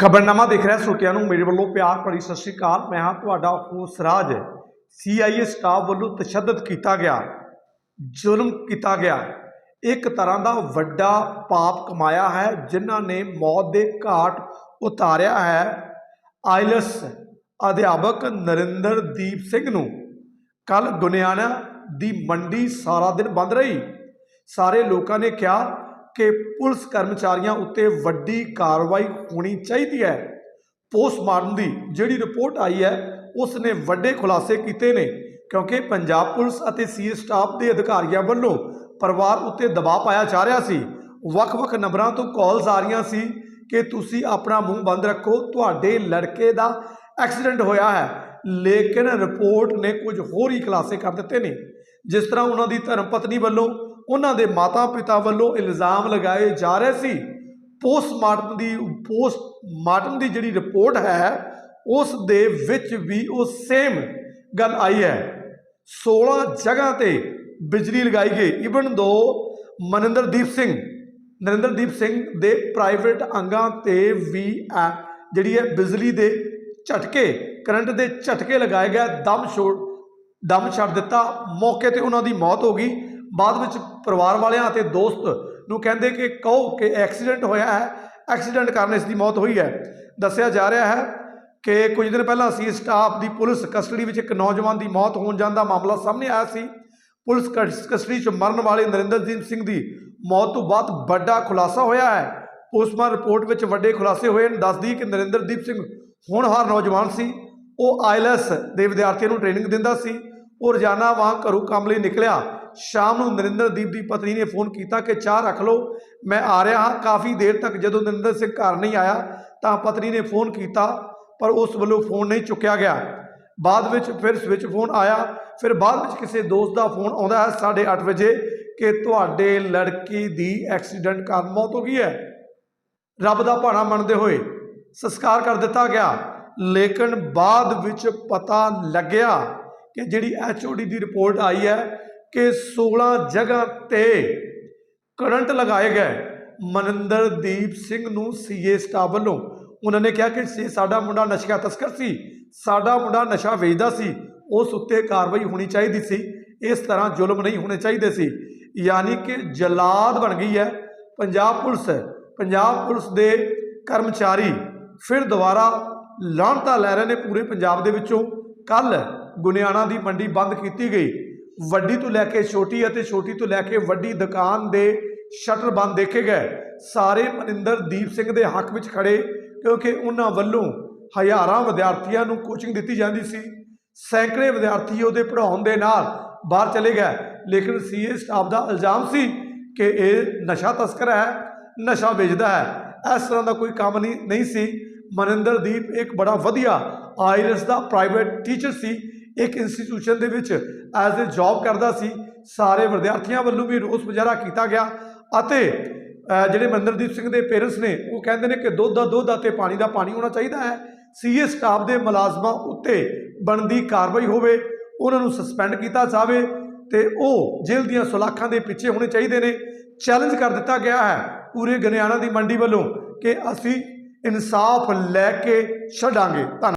ਖਬਰਨਾਮਾ ਦੇਖ ਰਿਹਾ ਸਰੋਤਿਆਂ ਨੂੰ, ਮੇਰੇ ਵੱਲੋਂ ਪਿਆਰ ਭਰੀ ਸਤਿ ਸ਼੍ਰੀ ਅਕਾਲ। ਮੈਂ ਹਾਂ ਤੁਹਾਡਾ ਹੋਸ ਰਾਜ। ਸੀਆਈਏ ਸਟਾਫ ਵੱਲੋਂ ਤਸ਼ੱਦਦ ਕੀਤਾ ਗਿਆ, ਜ਼ੁਲਮ ਕੀਤਾ ਗਿਆ। ਇੱਕ ਤਰ੍ਹਾਂ ਦਾ ਵੱਡਾ ਪਾਪ ਕਮਾਇਆ ਹੈ, ਜਿਨ੍ਹਾਂ ਨੇ ਮੌਤ ਦੇ ਘਾਟ ਉਤਾਰਿਆ ਹੈ। ਆਇਲਸ ਅਧਿਆਪਕ ਨਰਿੰਦਰਦੀਪ ਸਿੰਘ ਨੂੰ ਕੱਲ ਗੁਨਿਆਣਾ ਦੀ ਮੰਡੀ ਸਾਰਾ ਦਿਨ ਬੰਦ ਰਹੀ। ਸਾਰੇ ਲੋਕਾਂ ਨੇ ਕਿਹਾ ਕਿ ਪੁਲਿਸ ਕਰਮਚਾਰੀਆਂ ਉੱਤੇ ਵੱਡੀ ਕਾਰਵਾਈ ਹੋਣੀ ਚਾਹੀਦੀ ਹੈ। ਪੋਸਟਮਾਰਟਮ ਦੀ ਜਿਹੜੀ ਰਿਪੋਰਟ ਆਈ ਹੈ ਉਸ ਨੇ ਵੱਡੇ ਖੁਲਾਸੇ ਕੀਤੇ ਨੇ ਕਿਉਂਕਿ ਪੰਜਾਬ ਪੁਲਿਸ ਅਤੇ ਸੀ ਸਟਾਫ ਦੇ ਅਧਿਕਾਰੀਆਂ ਵੱਲੋਂ ਪਰਿਵਾਰ ਉੱਤੇ ਦਬਾਅ ਪਾਇਆ ਜਾ ਰਿਹਾ ਸੀ। ਵੱਖ-ਵੱਖ ਨੰਬਰਾਂ ਤੋਂ ਕਾਲਸ ਆ ਰਹੀਆਂ ਸੀ ਕਿ ਤੁਸੀਂ ਆਪਣਾ ਮੂੰਹ ਬੰਦ ਰੱਖੋ, ਤੁਹਾਡੇ ਲੜਕੇ ਦਾ ਐਕਸੀਡੈਂਟ ਹੋਇਆ ਹੈ। ਲੇਕਿਨ ਰਿਪੋਰਟ ਨੇ ਕੁਝ ਹੋਰ ਹੀ ਖੁਲਾਸੇ ਕਰ ਦਿੱਤੇ ਨੇ। ਜਿਸ ਤਰ੍ਹਾਂ ਉਹਨਾਂ ਦੀ ਧਰਮ ਪਤਨੀ ਵੱਲੋਂ ਉਹਨਾਂ ਦੇ ਮਾਤਾ-ਪਿਤਾ ਵੱਲੋਂ ਇਲਜ਼ਾਮ ਲਗਾਏ ਜਾ ਰਹੇ ਸੀ। ਪੋਸਟਮਾਰਟਮ ਦੀ ਪੋਸਟਮਾਰਟਮ ਦੀ ਜਿਹੜੀ ਰਿਪੋਰਟ ਹੈ, ਉਸ ਦੇ ਵਿੱਚ ਵੀ ਉਹ ਸੇਮ ਗੱਲ ਆਈ ਹੈ। 16 ਜਗ੍ਹਾ ਤੇ ਬਿਜਲੀ ਲਗਾਈ ਗਈ। ਇਵਨ ਦੋ ਮਨਿੰਦਰਦੀਪ ਸਿੰਘ, ਨਰਿੰਦਰਦੀਪ ਸਿੰਘ ਦੇ ਪ੍ਰਾਈਵੇਟ ਅੰਗਾਂ ਤੇ ਵੀ ਜਿਹੜੀ ਹੈ ਬਿਜਲੀ ਦੇ ਝਟਕੇ ਕਰੰਟ ਦੇ ਝਟਕੇ ਲਗਾਏ ਗਏ। ਦਮ ਛੋੜ, ਦਮ ਛੱਡ ਦਿੱਤਾ। ਮੌਕੇ ਤੇ ਉਹਨਾਂ ਦੀ ਮੌਤ ਹੋ ਗਈ। ਬਾਅਦ ਵਿੱਚ ਪਰਿਵਾਰ ਵਾਲਿਆਂ ਅਤੇ ਦੋਸਤ ਨੂੰ ਕਹਿੰਦੇ ਕਿ ਕਹੋ ਕਿ ਐਕਸੀਡੈਂਟ ਹੋਇਆ ਹੈ, ਐਕਸੀਡੈਂਟ ਕਾਰਨ ਇਸ ਦੀ ਮੌਤ ਹੋਈ ਹੈ। ਦੱਸਿਆ ਜਾ ਰਿਹਾ ਹੈ ਕਿ ਕੁਝ ਦਿਨ ਪਹਿਲਾਂ ਅਸੀਂ ਸਟਾਫ ਦੀ ਪੁਲਿਸ ਕਸਟਡੀ ਵਿੱਚ ਇੱਕ ਨੌਜਵਾਨ ਦੀ ਮੌਤ ਹੋਣ ਜਾਣ ਦਾ ਮਾਮਲਾ ਸਾਹਮਣੇ ਆਇਆ ਸੀ। ਪੁਲਿਸ ਕਸਟਡੀ 'ਚ ਮਰਨ ਵਾਲੇ ਨਰਿੰਦਰਜੀਤ ਸਿੰਘ ਦੀ ਮੌਤ ਤੋਂ ਬਾਅਦ ਵੱਡਾ ਖੁਲਾਸਾ ਹੋਇਆ ਹੈ। ਪੋਸਟਮਾਰਟਮ ਰਿਪੋਰਟ ਵਿੱਚ ਵੱਡੇ ਖੁਲਾਸੇ ਹੋਏ ਨੇ ਦੱਸਦੀ ਕਿ ਨਰਿੰਦਰਦੀਪ ਸਿੰਘ ਹੋਣਹਾਰ ਨੌਜਵਾਨ ਸੀ। ਉਹ ਆਈਲੈਸ ਦੇ ਵਿਦਿਆਰਥੀਆਂ ਨੂੰ ਟ੍ਰੇਨਿੰਗ ਦਿੰਦਾ ਸੀ। ਉਹ ਰੋਜ਼ਾਨਾ ਵਾਂਗ ਘਰੋਂ ਕੰਮ ਲਈ ਨਿਕਲਿਆ। ਸ਼ਾਮ ਨੂੰ ਨਰਿੰਦਰਦੀਪ ਦੀ ਪਤਨੀ ਨੇ ਫੋਨ ਕੀਤਾ ਕਿ ਚਾਹ ਰੱਖ ਲਓ। ਮੈਂ ਆ ਰਿਹਾ ਹਾਂ। ਕਾਫੀ ਦੇਰ ਤੱਕ ਜਦੋਂ ਨਰਿੰਦਰ ਸਿੰਘ ਘਰ ਨਹੀਂ ਆਇਆ ਤਾਂ ਪਤਨੀ ਨੇ ਫੋਨ ਕੀਤਾ, ਪਰ ਉਸ ਵੱਲੋਂ ਫੋਨ ਨਹੀਂ ਚੁੱਕਿਆ ਗਿਆ। ਬਾਅਦ ਵਿੱਚ ਫਿਰ ਸਵਿਚ ਫੋਨ ਆਇਆ। ਫਿਰ ਬਾਅਦ ਵਿੱਚ ਕਿਸੇ ਦੋਸਤ ਦਾ ਫੋਨ ਆਉਂਦਾ ਹੈ 8:30 ਵਜੇ ਕਿ ਤੁਹਾਡੇ ਲੜਕੀ ਦੀ ਐਕਸੀਡੈਂਟ ਕਾਰਨ ਮੌਤ ਹੋ ਗਈ ਹੈ। ਰੱਬ ਦਾ ਭਾਣਾ ਮੰਨਦੇ ਹੋਏ ਸੰਸਕਾਰ ਕਰ ਦਿੱਤਾ ਗਿਆ। ਲੇਕਿਨ ਬਾਅਦ ਵਿੱਚ ਪਤਾ ਲੱਗਿਆ ਕਿ ਜਿਹੜੀ ਐਚਓਡੀ ਦੀ ਰਿਪੋਰਟ ਆਈ ਹੈ ਕਿ 16 ਜਗ੍ਹਾ ਤੇ ਕਰੰਟ ਲਗਾਏ ਗਏ। ਮਨਿੰਦਰਦੀਪ ਸਿੰਘ ਨੂੰ ਸੀਏ ਸਟਾਫ ਵੱਲੋਂ ਉਹਨਾਂ ਨੇ ਕਿਹਾ ਕਿ ਸਾਡਾ ਮੁੰਡਾ ਨਸ਼ਾ ਤਸਕਰ ਸੀ, ਸਾਡਾ ਮੁੰਡਾ ਨਸ਼ਾ ਵੇਚਦਾ ਸੀ, ਉਸ ਉੱਤੇ ਕਾਰਵਾਈ ਹੋਣੀ ਚਾਹੀਦੀ ਸੀ, ਇਸ ਤਰ੍ਹਾਂ ਜ਼ੁਲਮ ਨਹੀਂ ਹੋਣੇ ਚਾਹੀਦੇ ਸੀ। ਯਾਨੀ ਕਿ ਜਲਾਦ ਬਣ ਗਈ ਹੈ। ਪੰਜਾਬ ਪੁਲਿਸ ਪੰਜਾਬ ਪੁਲਿਸ ਦੇ ਕਰਮਚਾਰੀ ਫਿਰ ਦੁਬਾਰਾ ਲਾਹਣਤਾ ਲੈ ਰਹੇ ਨੇ ਪੂਰੇ ਪੰਜਾਬ ਦੇ ਵਿੱਚੋਂ। ਕੱਲ ਗੁਨਿਆਣਾ ਦੀ ਮੰਡੀ ਬੰਦ ਕੀਤੀ ਗਈ। ਵੱਡੀ ਤੋਂ ਲੈ ਕੇ ਛੋਟੀ ਅਤੇ ਛੋਟੀ ਤੋਂ ਲੈ ਕੇ ਵੱਡੀ ਦੁਕਾਨ ਦੇ ਸ਼ਟਰ ਬੰਦ ਦੇਖੇ ਗਏ। ਸਾਰੇ ਮਨਿੰਦਰਦੀਪ ਸਿੰਘ ਦੇ ਹੱਕ ਵਿੱਚ ਖੜੇ, ਕਿਉਂਕਿ ਉਹਨਾਂ ਵੱਲੋਂ ਹਜ਼ਾਰਾਂ ਵਿਦਿਆਰਥੀਆਂ ਨੂੰ ਕੋਚਿੰਗ ਦਿੱਤੀ ਜਾਂਦੀ ਸੀ। ਸੈਂਕੜੇ ਵਿਦਿਆਰਥੀ ਉਹਦੇ ਪੜ੍ਹਾਉਣ ਦੇ ਨਾਲ ਬਾਹਰ ਚਲੇ ਗਏ। ਲੇਕਿਨ ਸੀਏ ਸਟਾਫ ਦਾ ਇਲਜ਼ਾਮ ਸੀ ਕਿ ਇਹ ਨਸ਼ਾ ਤਸਕਰ ਹੈ, ਨਸ਼ਾ ਵੇਚਦਾ ਹੈ। ਇਸ ਤਰ੍ਹਾਂ ਦਾ ਕੋਈ ਕੰਮ ਨਹੀਂ ਨਹੀਂ ਸੀ। ਮਨਿੰਦਰਦੀਪ ਇੱਕ ਬੜਾ ਵਧੀਆ ਆਈਲੈਸ ਦਾ ਪ੍ਰਾਈਵੇਟ ਟੀਚਰ ਸੀ। ਇੱਕ ਇੰਸਟੀਟਿਊਸ਼ਨ ਦੇ ਵਿੱਚ ਐਜ਼ ਅ ਜੌਬ ਕਰਦਾ ਸੀ, ਸਾਰੇ ਵਿਦਿਆਰਥੀਆਂ ਵੱਲੋਂ ਵੀ ਰੋਸ ਮੁਜ਼ਾਹਰਾ ਕੀਤਾ ਗਿਆ ਅਤੇ ਜਿਹੜੇ ਮਨਿੰਦਰਦੀਪ ਸਿੰਘ ਦੇ ਪੇਰੈਂਟਸ ਨੇ, ਉਹ ਕਹਿੰਦੇ ਨੇ ਕਿ ਦੁੱਧ ਦਾ ਦੁੱਧ ਅਤੇ ਪਾਣੀ ਦਾ ਪਾਣੀ ਹੋਣਾ ਚਾਹੀਦਾ ਹੈ। ਸੀਏ ਸਟਾਫ ਦੇ ਮੁਲਾਜ਼ਮਾਂ ਉੱਤੇ ਬਣਦੀ ਕਾਰਵਾਈ ਹੋਵੇ, ਉਹਨਾਂ ਨੂੰ ਸਸਪੈਂਡ ਕੀਤਾ ਜਾਵੇ ਤੇ ਉਹ ਜੇਲ੍ਹ ਦੀਆਂ ਸੁਲਾਖਾਂ ਦੇ ਪਿੱਛੇ ਹੋਣੇ ਚਾਹੀਦੇ ਨੇ। ਚੈਲੰਜ ਕਰ ਦਿੱਤਾ ਗਿਆ ਹੈ ਪੂਰੇ ਗਨਿਆਣਾ ਦੀ ਮੰਡੀ ਵੱਲੋਂ ਕਿ ਅਸੀਂ ਇਨਸਾਫ ਲੈ ਕੇ ਛੱਡਾਂਗੇ। ਧੰਨ